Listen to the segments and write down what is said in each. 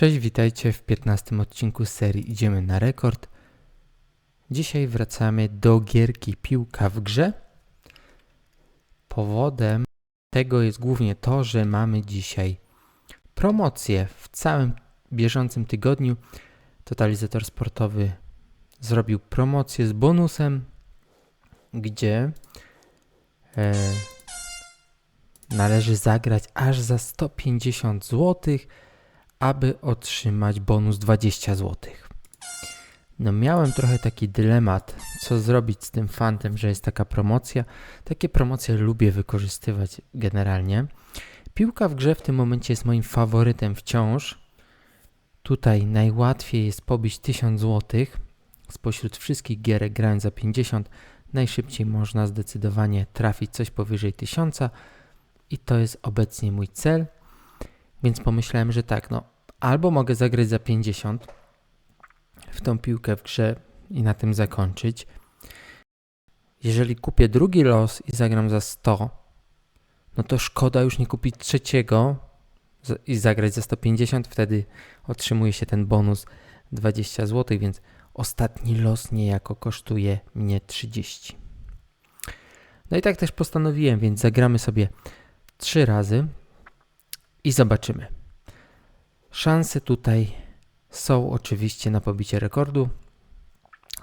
Cześć, witajcie w 15 odcinku serii Idziemy na rekord. Dzisiaj wracamy do gierki Piłka w grze. Powodem tego jest głównie to, że mamy dzisiaj promocję w całym bieżącym tygodniu. Totalizator sportowy zrobił promocję z bonusem, gdzie e, należy zagrać aż za 150 zł, aby otrzymać bonus 20 zł. No miałem trochę taki dylemat, co zrobić z tym fantem, że jest taka promocja. Takie promocje lubię wykorzystywać generalnie. Piłka w grze w tym momencie jest moim faworytem wciąż. Tutaj najłatwiej jest pobić 1000 zł. Spośród wszystkich gierek grając za 50 najszybciej można zdecydowanie trafić coś powyżej 1000 i to jest obecnie mój cel. Więc pomyślałem, że tak, no albo mogę zagrać za 50 w tą piłkę w grze i na tym zakończyć. Jeżeli kupię drugi los i zagram za 100, no to szkoda już nie kupić trzeciego i zagrać za 150, wtedy otrzymuje się ten bonus 20 zł, więc ostatni los niejako kosztuje mnie 30. No i tak też postanowiłem, więc zagramy sobie trzy razy i zobaczymy. Szanse tutaj są oczywiście na pobicie rekordu.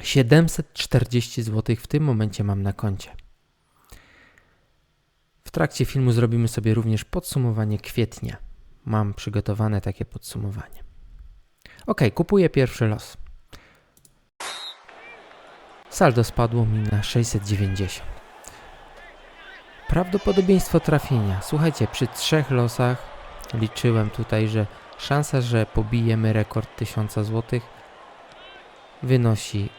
740 zł w tym momencie mam na koncie. W trakcie filmu zrobimy sobie również podsumowanie kwietnia. Mam przygotowane takie podsumowanie. Ok, kupuję pierwszy los. Saldo spadło mi na 690. Prawdopodobieństwo trafienia. Słuchajcie, przy trzech losach liczyłem tutaj, że szansa, że pobijemy rekord 1000 zł wynosi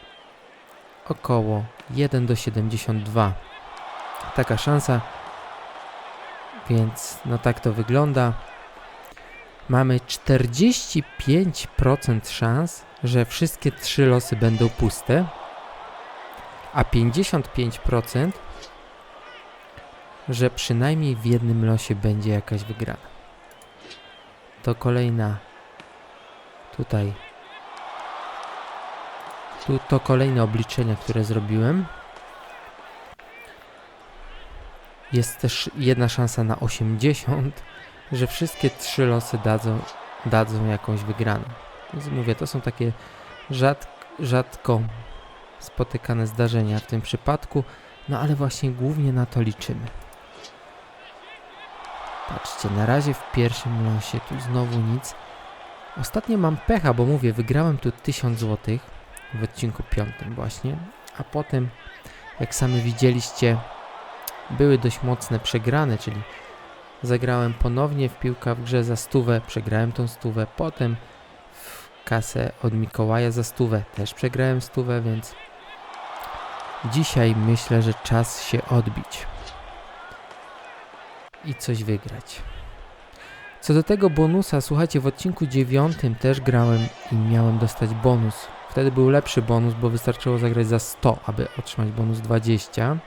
około 1 do 72. Taka szansa, więc no tak to wygląda. Mamy 45% szans, że wszystkie trzy losy będą puste, a 55% że przynajmniej w jednym losie będzie jakaś wygrana. To kolejna tutaj tu to kolejne obliczenia, które zrobiłem. Jest też jedna szansa na 80, że wszystkie trzy losy dadzą, dadzą jakąś wygraną. Więc mówię, to są takie rzad, rzadko spotykane zdarzenia w tym przypadku, no ale właśnie głównie na to liczymy. Patrzcie, na razie w pierwszym losie tu znowu nic. Ostatnio mam pecha, bo mówię, wygrałem tu 1000 zł w odcinku piątym właśnie, a potem, jak sami widzieliście, były dość mocne przegrane, czyli zagrałem ponownie w piłka w grze za stówę, przegrałem tą stówę, potem w kasę od Mikołaja za stówę, też przegrałem stówę, więc dzisiaj myślę, że czas się odbić i coś wygrać. Co do tego bonusa, słuchajcie, w odcinku dziewiątym też grałem i miałem dostać bonus. Wtedy był lepszy bonus, bo wystarczyło zagrać za 100, aby otrzymać bonus 20.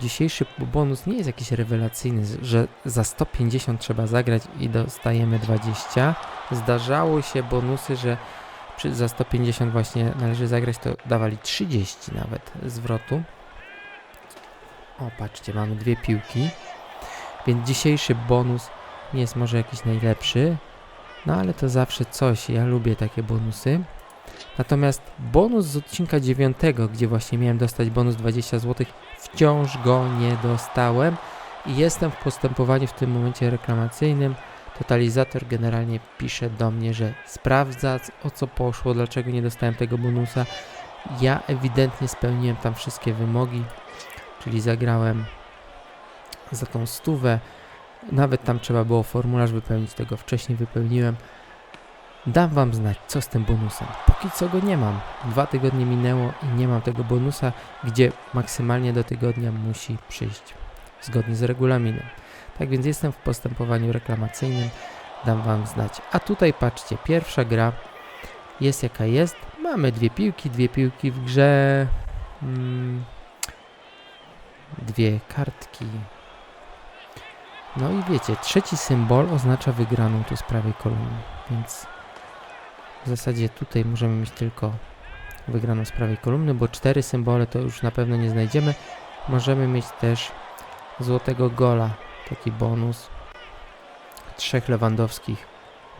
Dzisiejszy bonus nie jest jakiś rewelacyjny, że za 150 trzeba zagrać i dostajemy 20. Zdarzało się bonusy, że przy, za 150 właśnie należy zagrać, to dawali 30 nawet zwrotu. O, patrzcie, mamy dwie piłki. Więc dzisiejszy bonus nie jest może jakiś najlepszy, no ale to zawsze coś. Ja lubię takie bonusy. Natomiast bonus z odcinka 9, gdzie właśnie miałem dostać bonus 20 zł, wciąż go nie dostałem i jestem w postępowaniu w tym momencie reklamacyjnym. Totalizator generalnie pisze do mnie, że sprawdza o co poszło, dlaczego nie dostałem tego bonusa. Ja ewidentnie spełniłem tam wszystkie wymogi, czyli zagrałem za tą stówę. Nawet tam trzeba było formularz wypełnić, tego wcześniej wypełniłem. Dam Wam znać, co z tym bonusem. Póki co go nie mam. Dwa tygodnie minęło i nie mam tego bonusa, gdzie maksymalnie do tygodnia musi przyjść zgodnie z regulaminem. Tak więc jestem w postępowaniu reklamacyjnym. Dam Wam znać. A tutaj patrzcie, pierwsza gra jest jaka jest. Mamy dwie piłki, dwie piłki w grze. Hmm, dwie kartki, No i wiecie, trzeci symbol oznacza wygraną tu z prawej kolumny, więc w zasadzie tutaj możemy mieć tylko wygraną z prawej kolumny, bo cztery symbole to już na pewno nie znajdziemy. Możemy mieć też złotego gola, taki bonus. Trzech Lewandowskich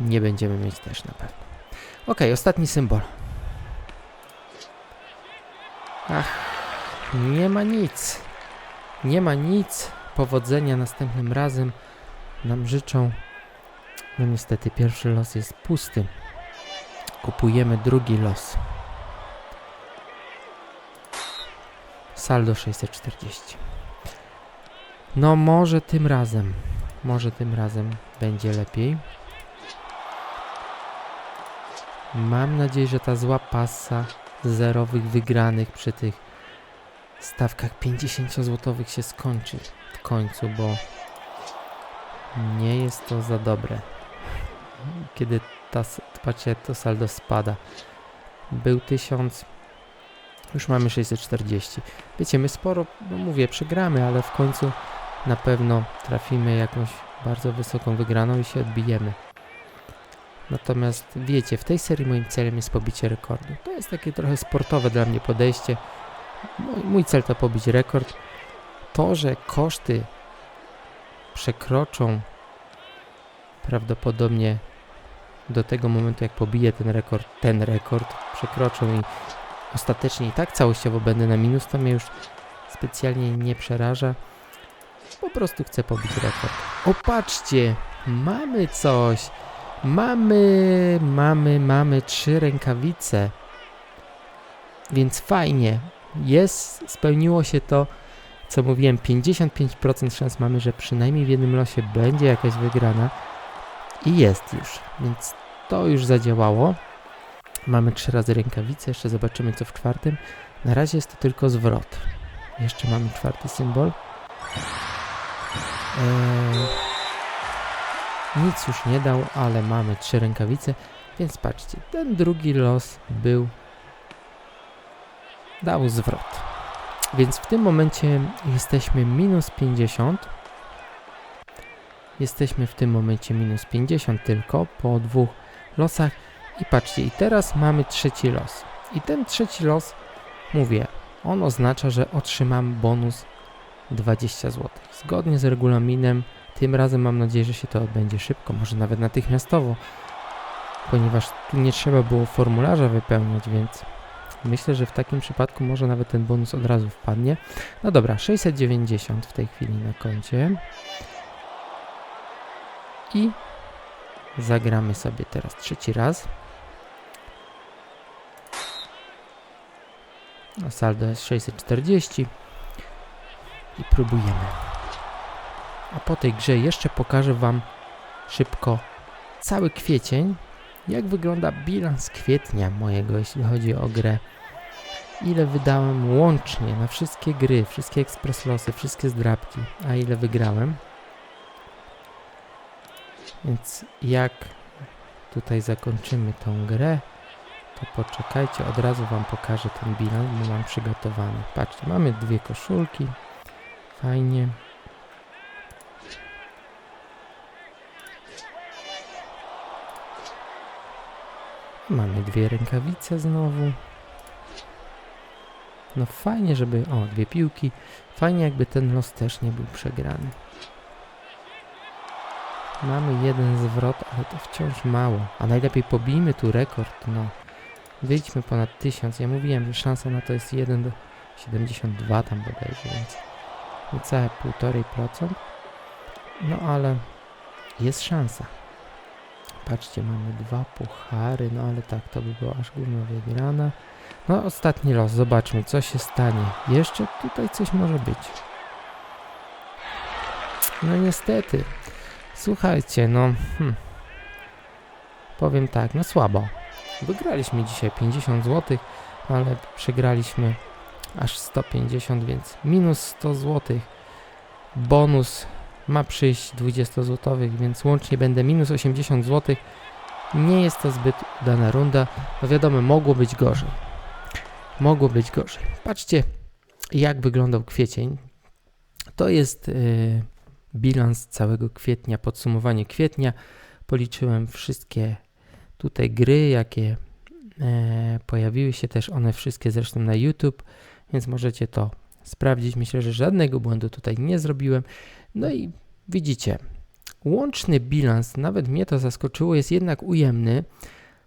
nie będziemy mieć też na pewno. Ok, ostatni symbol. Ach, nie ma nic. Nie ma nic. Powodzenia następnym razem nam życzą. No niestety pierwszy los jest pusty. Kupujemy drugi los. Saldo 640. No może tym razem. Może tym razem będzie lepiej. Mam nadzieję, że ta zła pasa zerowych wygranych przy tych stawkach 50 złotowych się skończy w końcu, bo nie jest to za dobre. Kiedy ta, patrzcie, to saldo spada. Był 1000, już mamy 640. Wiecie, my sporo, no mówię, przegramy, ale w końcu na pewno trafimy jakąś bardzo wysoką wygraną i się odbijemy. Natomiast wiecie, w tej serii moim celem jest pobicie rekordu. To jest takie trochę sportowe dla mnie podejście. Mój, mój cel to pobić rekord. To, że koszty przekroczą prawdopodobnie do tego momentu, jak pobiję ten rekord, ten rekord przekroczą i ostatecznie i tak całościowo będę na minus, to mnie już specjalnie nie przeraża. Po prostu chcę pobić rekord. O, patrzcie! Mamy coś! Mamy, mamy, mamy trzy rękawice. Więc fajnie. Jest, spełniło się to, co mówiłem, 55% szans mamy, że przynajmniej w jednym losie będzie jakaś wygrana. I jest już, więc to już zadziałało. Mamy trzy razy rękawice, jeszcze zobaczymy co w czwartym. Na razie jest to tylko zwrot. Jeszcze mamy czwarty symbol. Eee, nic już nie dał, ale mamy trzy rękawice, więc patrzcie, ten drugi los był dał zwrot. Więc w tym momencie jesteśmy minus 50. Jesteśmy w tym momencie minus 50 tylko po dwóch losach. I patrzcie, i teraz mamy trzeci los. I ten trzeci los, mówię, on oznacza, że otrzymam bonus 20 zł. Zgodnie z regulaminem, tym razem mam nadzieję, że się to odbędzie szybko, może nawet natychmiastowo, ponieważ tu nie trzeba było formularza wypełniać, więc myślę, że w takim przypadku może nawet ten bonus od razu wpadnie. No dobra, 690 w tej chwili na koncie. I zagramy sobie teraz trzeci raz. No, saldo jest 640 i próbujemy. A po tej grze jeszcze pokażę Wam szybko cały kwiecień, jak wygląda bilans kwietnia mojego, jeśli chodzi o grę. Ile wydałem łącznie na wszystkie gry, wszystkie ekspres losy, wszystkie zdrabki, a ile wygrałem. Więc jak tutaj zakończymy tą grę, to poczekajcie, od razu Wam pokażę ten bilans, bo mam przygotowany. Patrzcie, mamy dwie koszulki, fajnie. Mamy dwie rękawice znowu. No fajnie, żeby... O, dwie piłki. Fajnie, jakby ten los też nie był przegrany. Mamy jeden zwrot, ale to wciąż mało. A najlepiej pobijmy tu rekord, no. Wyjdźmy ponad 1000. Ja mówiłem, że szansa na to jest 1 do 72 tam bodajże, więc niecałe 1,5%. No ale jest szansa. Patrzcie, mamy dwa puchary, no ale tak, to by było aż główna wygrana. No ostatni los, zobaczmy co się stanie. Jeszcze tutaj coś może być. No niestety. Słuchajcie, no... Hmm. Powiem tak, no słabo. Wygraliśmy dzisiaj 50 zł, ale przegraliśmy aż 150, więc minus 100 zł. Bonus ma przyjść 20 zł, więc łącznie będę minus 80 zł. Nie jest to zbyt udana runda. No wiadomo, mogło być gorzej. Mogło być gorzej. Patrzcie, jak wyglądał kwiecień. To jest yy, bilans całego kwietnia, podsumowanie kwietnia. Policzyłem wszystkie tutaj gry, jakie e, pojawiły się też one wszystkie zresztą na YouTube, więc możecie to sprawdzić. Myślę, że żadnego błędu tutaj nie zrobiłem. No i widzicie, łączny bilans, nawet mnie to zaskoczyło, jest jednak ujemny.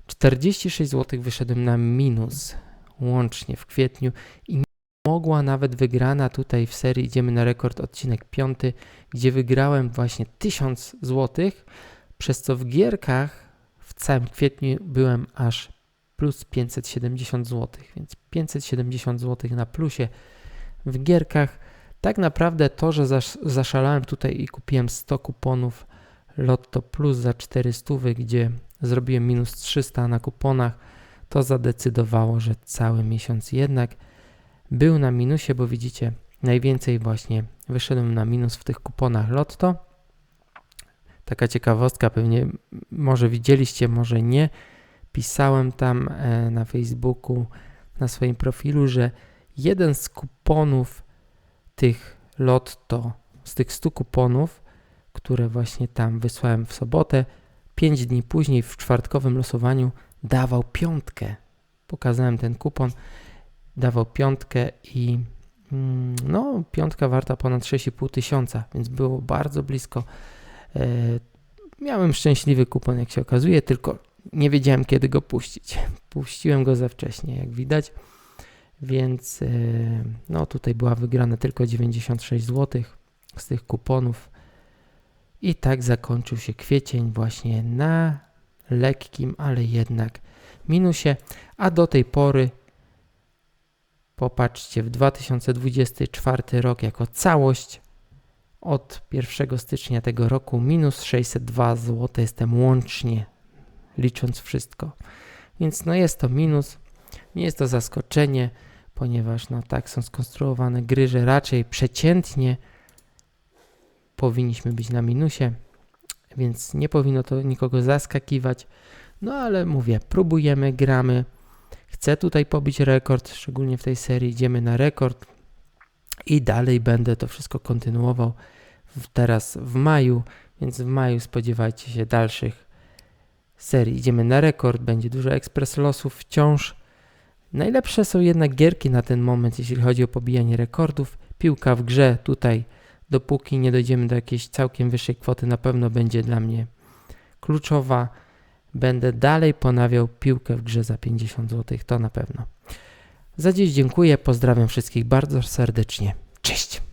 46 zł wyszedłem na minus łącznie w kwietniu i mogła nawet wygrana tutaj w serii Idziemy na rekord odcinek 5, gdzie wygrałem właśnie 1000 zł, przez co w gierkach w całym kwietniu byłem aż plus 570 zł, więc 570 zł na plusie w gierkach. Tak naprawdę to, że zasz, zaszalałem tutaj i kupiłem 100 kuponów Lotto Plus za 400, gdzie zrobiłem minus 300 na kuponach, to zadecydowało, że cały miesiąc jednak był na minusie, bo widzicie, najwięcej właśnie wyszedłem na minus w tych kuponach Lotto. Taka ciekawostka, pewnie może widzieliście, może nie. Pisałem tam e, na Facebooku, na swoim profilu, że jeden z kuponów tych Lotto, z tych 100 kuponów, które właśnie tam wysłałem w sobotę, 5 dni później w czwartkowym losowaniu dawał piątkę. Pokazałem ten kupon, dawał piątkę i mm, no, piątka warta ponad 6,5 tysiąca, więc było bardzo blisko. E, miałem szczęśliwy kupon, jak się okazuje, tylko nie wiedziałem, kiedy go puścić. Puściłem go za wcześnie, jak widać, więc e, no, tutaj była wygrana tylko 96 zł z tych kuponów. I tak zakończył się kwiecień właśnie na lekkim, ale jednak minusie, a do tej pory popatrzcie, w 2024 rok jako całość od 1 stycznia tego roku minus 602 zł jestem łącznie, licząc wszystko. Więc no jest to minus, nie jest to zaskoczenie, ponieważ no tak są skonstruowane gry, że raczej przeciętnie powinniśmy być na minusie, więc nie powinno to nikogo zaskakiwać. No ale mówię, próbujemy, gramy. Chcę tutaj pobić rekord, szczególnie w tej serii idziemy na rekord i dalej będę to wszystko kontynuował teraz w maju, więc w maju spodziewajcie się dalszych serii. Idziemy na rekord, będzie dużo ekspres losów wciąż. Najlepsze są jednak gierki na ten moment, jeśli chodzi o pobijanie rekordów. Piłka w grze tutaj, dopóki nie dojdziemy do jakiejś całkiem wyższej kwoty, na pewno będzie dla mnie kluczowa. Będę dalej ponawiał piłkę w grze za 50 zł, to na pewno. Za dziś dziękuję, pozdrawiam wszystkich bardzo serdecznie. Cześć!